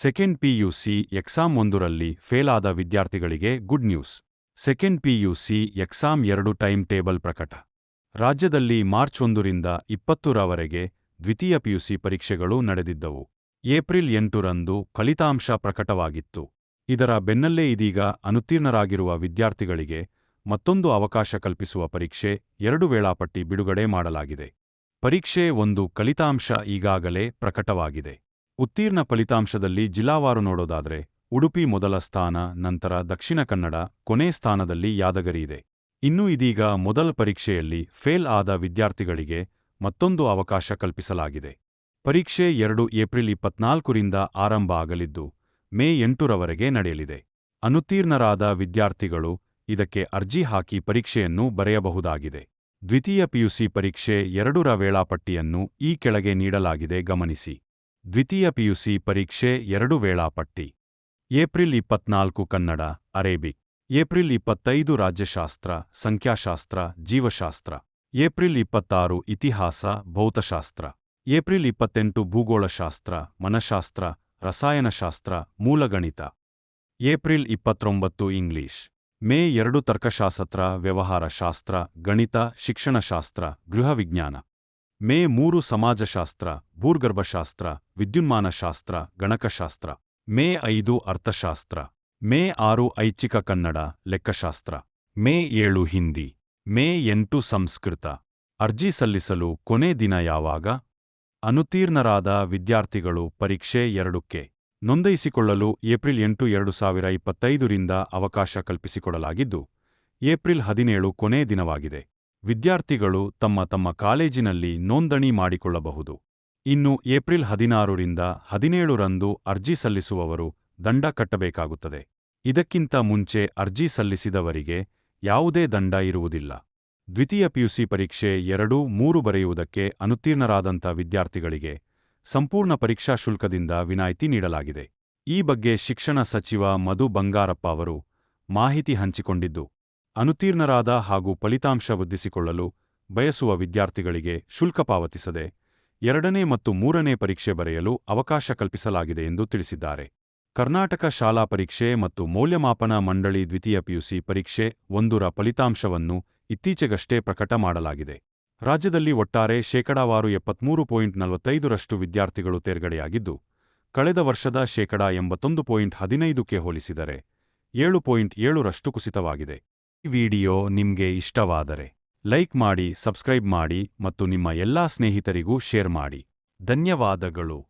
Second PUC exam ಒಂದರಲ್ಲಿ fail ಆದ ವಿದ್ಯಾರ್ಥಿಗಳಿಗೆ good news. Second PUC exam ಎರಡು ಟೈಮ್ ಟೇಬಲ್ ಪ್ರಕಟ. ರಾಜ್ಯದಲ್ಲಿ ಮಾರ್ಚ್ ಒಂದರಿಂದ ಇಪ್ಪತ್ತರವರೆಗೆ ದ್ವಿತೀಯ ಪಿಯುಸಿ ಪರೀಕ್ಷೆಗಳು ನಡೆದಿದ್ದವು. ಏಪ್ರಿಲ್ ಎಂಟರಂದು ಫಲಿತಾಂಶ ಪ್ರಕಟವಾಗಿತ್ತು. ಇದರ ಬೆನ್ನಲ್ಲೇ ಇದೀಗ ಅನುತ್ತೀರ್ಣರಾಗಿರುವ ವಿದ್ಯಾರ್ಥಿಗಳಿಗೆ ಮತ್ತೊಂದು ಅವಕಾಶ ಕಲ್ಪಿಸುವ ಪರೀಕ್ಷೆ ಎರಡು ವೇಳಾಪಟ್ಟಿ ಬಿಡುಗಡೆ ಮಾಡಲಾಗಿದೆ. ಪರೀಕ್ಷೆ ಒಂದು ಫಲಿತಾಂಶ ಈಗಾಗಲೇ ಪ್ರಕಟವಾಗಿದೆ. ಉತ್ತೀರ್ಣ ಫಲಿತಾಂಶದಲ್ಲಿ ಜಿಲ್ಲಾವಾರು ನೋಡೋದಾದ್ರೆ, ಉಡುಪಿ ಮೊದಲ ಸ್ಥಾನ, ನಂತರ ದಕ್ಷಿಣ ಕನ್ನಡ, ಕೊನೆ ಸ್ಥಾನದಲ್ಲಿ ಯಾದಗಿರಿ ಇದೆ. ಇನ್ನು ಇದೀಗ ಮೊದಲ ಪರೀಕ್ಷೆಯಲ್ಲಿ ಫೇಲ್ ಆದ ವಿದ್ಯಾರ್ಥಿಗಳಿಗೆ ಮತ್ತೊಂದು ಅವಕಾಶ ಕಲ್ಪಿಸಲಾಗಿದೆ. ಪರೀಕ್ಷೆ ಎರಡು ಏಪ್ರಿಲ್ ಇಪ್ಪತ್ನಾಲ್ಕರಿಂದ ಆರಂಭ ಆಗಲಿದ್ದು, ಮೇ ಎಂಟರವರೆಗೆ ನಡೆಯಲಿದೆ. ಅನುತ್ತೀರ್ಣರಾದ ವಿದ್ಯಾರ್ಥಿಗಳು ಇದಕ್ಕೆ ಅರ್ಜಿ ಹಾಕಿ ಪರೀಕ್ಷೆಯನ್ನು ಬರೆಯಬಹುದಾಗಿದೆ. ದ್ವಿತೀಯ ಪಿಯುಸಿ ಪರೀಕ್ಷೆ ಎರಡರ ವೇಳಾಪಟ್ಟಿಯನ್ನು ಈ ಕೆಳಗೆ ನೀಡಲಾಗಿದೆ, ಗಮನಿಸಿ. ದ್ವಿತೀಯ ಪಿಯುಸಿ ಪರೀಕ್ಷೆ ಎರಡು ವೇಳಾಪಟ್ಟಿ. ಏಪ್ರಿಲ್ ಇಪ್ಪತ್ನಾಲ್ಕು ಕನ್ನಡ, ಅರೇಬಿಕ್. ಏಪ್ರಿಲ್ ಇಪ್ಪತ್ತೈದು ರಾಜ್ಯಶಾಸ್ತ್ರ, ಸಂಖ್ಯಾಶಾಸ್ತ್ರ, ಜೀವಶಾಸ್ತ್ರ. ಏಪ್ರಿಲ್ ಇಪ್ಪತ್ತಾರು ಇತಿಹಾಸ, ಭೌತಶಾಸ್ತ್ರ. ಏಪ್ರಿಲ್ ಇಪ್ಪತ್ತೆಂಟು ಭೂಗೋಳಶಾಸ್ತ್ರ, ಮನಶಾಸ್ತ್ರ, ರಸಾಯನಶಾಸ್ತ್ರ, ಮೂಲಗಣಿತ. ಏಪ್ರಿಲ್ ಇಪ್ಪತ್ತೊಂಬತ್ತು ಇಂಗ್ಲಿಷ್. ಮೇ ಎರಡು ತರ್ಕಶಾಸ್ತ್ರ, ವ್ಯವಹಾರಶಾಸ್ತ್ರ, ಗಣಿತ, ಶಿಕ್ಷಣಶಾಸ್ತ್ರ, ಗೃಹವಿಜ್ಞಾನ. ಮೇ ಮೂರು ಸಮಾಜಶಾಸ್ತ್ರ, ಭೂರ್ಗರ್ಭಶಾಸ್ತ್ರ, ವಿದ್ಯುನ್ಮಾನಶಾಸ್ತ್ರ, ಗಣಕಶಾಸ್ತ್ರ. ಮೇ ಐದು ಅರ್ಥಶಾಸ್ತ್ರ. ಮೇ ಆರು ಐಚ್ಛಿಕ ಕನ್ನಡ, ಲೆಕ್ಕಶಾಸ್ತ್ರ. ಮೇ ಏಳು ಹಿಂದಿ. ಮೇ ಎಂಟು ಸಂಸ್ಕೃತ. ಅರ್ಜಿ ಸಲ್ಲಿಸಲು ಕೊನೆ ದಿನ ಯಾವಾಗ? ಅನುತೀರ್ಣರಾದ ವಿದ್ಯಾರ್ಥಿಗಳು ಪರೀಕ್ಷೆ ಎರಡಕ್ಕೆ. ನೋಂದಾಯಿಸಿಕೊಳ್ಳಲು ಏಪ್ರಿಲ್ ಎಂಟು ಎರಡು ಸಾವಿರ ಇಪ್ಪತ್ತೈದರಿಂದ ಅವಕಾಶ ಕಲ್ಪಿಸಿಕೊಡಲಾಗಿದ್ದು, ಏಪ್ರಿಲ್ ಹದಿನೇಳು ಕೊನೆ ದಿನವಾಗಿದೆ. ವಿದ್ಯಾರ್ಥಿಗಳು ತಮ್ಮ ತಮ್ಮ ಕಾಲೇಜಿನಲ್ಲಿ ನೋಂದಣಿ ಮಾಡಿಕೊಳ್ಳಬಹುದು. ಇನ್ನು ಏಪ್ರಿಲ್ ಹದಿನಾರರಿಂದ ಹದಿನೇಳರಂದು ಅರ್ಜಿ ಸಲ್ಲಿಸುವವರು ದಂಡ ಕಟ್ಟಬೇಕಾಗುತ್ತದೆ. ಇದಕ್ಕಿಂತ ಮುಂಚೆ ಅರ್ಜಿ ಸಲ್ಲಿಸಿದವರಿಗೆ ಯಾವುದೇ ದಂಡ ಇರುವುದಿಲ್ಲ. ದ್ವಿತೀಯ ಪಿಯುಸಿ ಪರೀಕ್ಷೆ ಎರಡೂ, ಮೂರು ಬರೆಯುವುದಕ್ಕೆ ಅನುತ್ತೀರ್ಣರಾದಂಥ ವಿದ್ಯಾರ್ಥಿಗಳಿಗೆ ಸಂಪೂರ್ಣ ಪರೀಕ್ಷಾ ಶುಲ್ಕದಿಂದ ವಿನಾಯಿತಿ ನೀಡಲಾಗಿದೆ. ಈ ಬಗ್ಗೆ ಶಿಕ್ಷಣ ಸಚಿವ ಮಧು ಬಂಗಾರಪ್ಪ ಅವರು ಮಾಹಿತಿ ಹಂಚಿಕೊಂಡಿದ್ದು ಅನುತ್ತೀರ್ಣರಾದ ಹಾಗೂ ಫಲಿತಾಂಶ ವೃದ್ಧಿಸಿಕೊಳ್ಳಲು ಬಯಸುವ ವಿದ್ಯಾರ್ಥಿಗಳಿಗೆ ಶುಲ್ಕ ಪಾವತಿಸದೆ ಎರಡನೇ ಮತ್ತು ಮೂರನೇ ಪರೀಕ್ಷೆ ಬರೆಯಲು ಅವಕಾಶ ಕಲ್ಪಿಸಲಾಗಿದೆ ಎಂದು ತಿಳಿಸಿದ್ದಾರೆ. ಕರ್ನಾಟಕ ಶಾಲಾ ಪರೀಕ್ಷೆ ಮತ್ತು ಮೌಲ್ಯಮಾಪನ ಮಂಡಳಿ ದ್ವಿತೀಯ ಪಿಯುಸಿ ಪರೀಕ್ಷೆ ಒಂದರ ಫಲಿತಾಂಶವನ್ನು ಇತ್ತೀಚೆಗಷ್ಟೇ ಪ್ರಕಟ ಮಾಡಲಾಗಿದೆ. ರಾಜ್ಯದಲ್ಲಿ ಒಟ್ಟಾರೆ ಶೇಕಡಾವಾರು ಎಪ್ಪತ್ಮೂರು ಪಾಯಿಂಟ್ ನಲವತ್ತೈದರಷ್ಟು ವಿದ್ಯಾರ್ಥಿಗಳು ತೇರ್ಗಡೆಯಾಗಿದ್ದು, ಕಳೆದ ವರ್ಷದ ಶೇಕಡಾ ಎಂಬತ್ತೊಂದು ಪಾಯಿಂಟ್ ಹದಿನೈದಕ್ಕೆ ಹೋಲಿಸಿದರೆ ಏಳು ಪಾಯಿಂಟ್ ಏಳರಷ್ಟು ಕುಸಿತವಾಗಿದೆ. ಈ ವಿಡಿಯೋ ನಿಮ್ಗೆ ಇಷ್ಟವಾದರೆ ಲೈಕ್ ಮಾಡಿ, ಸಬ್ಸ್ಕ್ರೈಬ್ ಮಾಡಿ ಮತ್ತು ನಿಮ್ಮ ಎಲ್ಲಾ ಸ್ನೇಹಿತರಿಗೂ ಶೇರ್ ಮಾಡಿ. ಧನ್ಯವಾದಗಳು.